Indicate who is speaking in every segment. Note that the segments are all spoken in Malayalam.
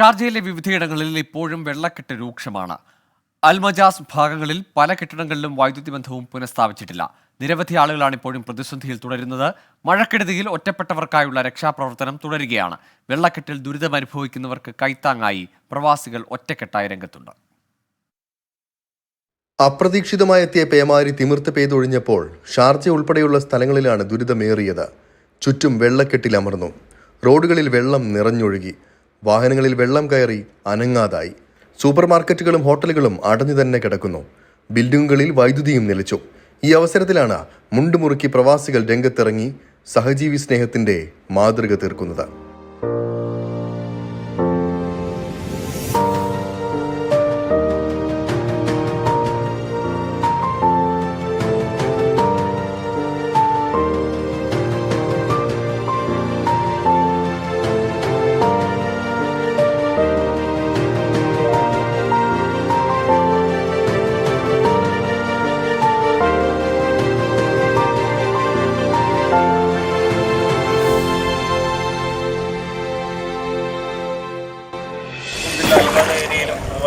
Speaker 1: ഷാർജയിലെ വിവിധയിടങ്ങളിൽ ഇപ്പോഴും വെള്ളക്കെട്ട് രൂക്ഷമാണ്. അൽമജാസ് ഭാഗങ്ങളിൽ പല കെട്ടിടങ്ങളിലും വൈദ്യുതി ബന്ധവും പുനഃസ്ഥാപിച്ചിട്ടില്ല. നിരവധി ആളുകളാണ് ഇപ്പോഴും പ്രതിസന്ധിയിൽ തുടരുന്നത്. മഴക്കെടുതിയിൽ ഒറ്റപ്പെട്ടവർക്കായുള്ള രക്ഷാപ്രവർത്തനം തുടരുകയാണ്. വെള്ളക്കെട്ടിൽ ദുരിതം അനുഭവിക്കുന്നവർക്ക് കൈത്താങ്ങായി പ്രവാസികൾ ഒറ്റക്കെട്ടായി രംഗത്തുണ്ട്.
Speaker 2: അപ്രതീക്ഷിതമായി എത്തിയ പേമാരി തിമിർത്ത് പെയ്തൊഴിഞ്ഞപ്പോൾ ഷാർജ ഉൾപ്പെടെയുള്ള സ്ഥലങ്ങളിലാണ് ദുരിതമേറിയത്. ചുറ്റും വെള്ളക്കെട്ടിലമർന്നു. റോഡുകളിൽ വെള്ളം നിറഞ്ഞൊഴുകി. വാഹനങ്ങളിൽ വെള്ളം കയറി അനങ്ങാതായി. സൂപ്പർ മാർക്കറ്റുകളും ഹോട്ടലുകളും അടഞ്ഞു തന്നെ കിടക്കുന്നു. ബിൽഡിങ്ങുകളിൽ വൈദ്യുതിയും നിലച്ചു. ഈ അവസരത്തിലാണ് മുണ്ടുമുറുക്കി പ്രവാസികൾ രംഗത്തിറങ്ങി സഹജീവി സ്നേഹത്തിന്റെ മാതൃക തീർക്കുന്നത്.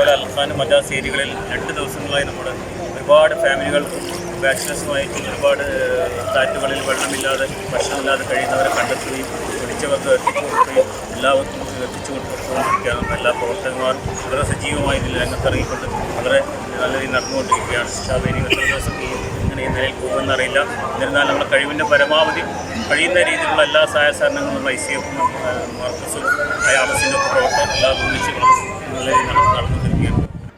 Speaker 3: അതുപോലെ അൽഖാനും മജാസ് സീരികളിൽ രണ്ട് ദിവസങ്ങളായി നമ്മൾ ഒരുപാട് ഫാമിലികൾ ബാച്ചിലേഴ്സുമായിട്ട് ഒരുപാട് ഫ്ലാറ്റുകളിൽ വെള്ളമില്ലാതെ ഭക്ഷണമില്ലാതെ കഴിയുന്നവരെ കണ്ടെത്തുകയും പിടിച്ചവർക്ക് എത്തിക്കൊടുക്കുകയും എല്ലാവർക്കും എത്തിച്ചു കൊടുത്തുകൊണ്ടിരിക്കുകയാണ് എല്ലാ പ്രവർത്തകന്മാരും വളരെ സജീവമായി ഇതിൽ രംഗത്തിറങ്ങിക്കൊണ്ട് വളരെ നല്ല രീതിയിൽ നടന്നുകൊണ്ടിരിക്കുകയാണ്. ശിക്ഷാവേനി എത്ര ദിവസം ഈ ഇങ്ങനെ ഈ നിലയിൽ പോകുമെന്ന് അറിയില്ല എന്നിരുന്നാൽ നമ്മുടെ കഴിവിന്റെ പരമാവധി കഴിയുന്ന രീതിയിലുള്ള എല്ലാ സഹായ സഹകരണങ്ങളും ഐ സി എഫും മാർക്കസും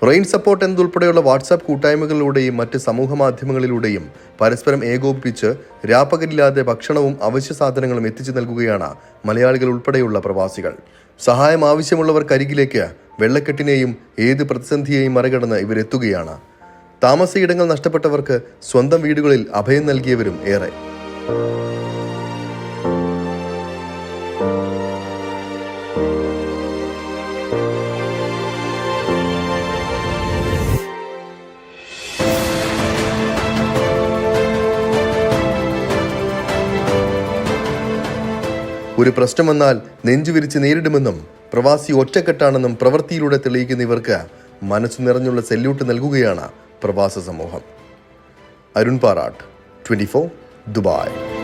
Speaker 2: റെയിൻ സപ്പോർട്ട് എന്നതുൾപ്പെടെയുള്ള വാട്സാപ്പ് കൂട്ടായ്മകളിലൂടെയും മറ്റ് സമൂഹ മാധ്യമങ്ങളിലൂടെയും പരസ്പരം ഏകോപിപ്പിച്ച് രാപ്പകലില്ലാതെ ഭക്ഷണവും അവശ്യ സാധനങ്ങളും എത്തിച്ചു നൽകുകയാണ് മലയാളികൾ ഉൾപ്പെടെയുള്ള പ്രവാസികൾ. സഹായം ആവശ്യമുള്ളവർക്കരികിലേക്ക് വെള്ളക്കെട്ടിനെയും ഏത് പ്രതിസന്ധിയെയും മറികടന്ന് ഇവരെത്തുകയാണ്. താമസയിടങ്ങൾ നഷ്ടപ്പെട്ടവർക്ക് സ്വന്തം വീടുകളിൽ അഭയം നൽകിയവരും ഏറെ. ഒരു പ്രശ്നം വന്നാൽ നെഞ്ചുവിരിച്ച് നേരിടുമെന്നും പ്രവാസി ഒറ്റക്കെട്ടാണെന്നും പ്രവൃത്തിയിലൂടെ തെളിയിക്കുന്ന ഇവർക്ക് മനസ്സു നിറഞ്ഞുള്ള സെല്യൂട്ട് നൽകുകയാണ് പ്രവാസ സമൂഹം. Arun Parattu twenty Dubai.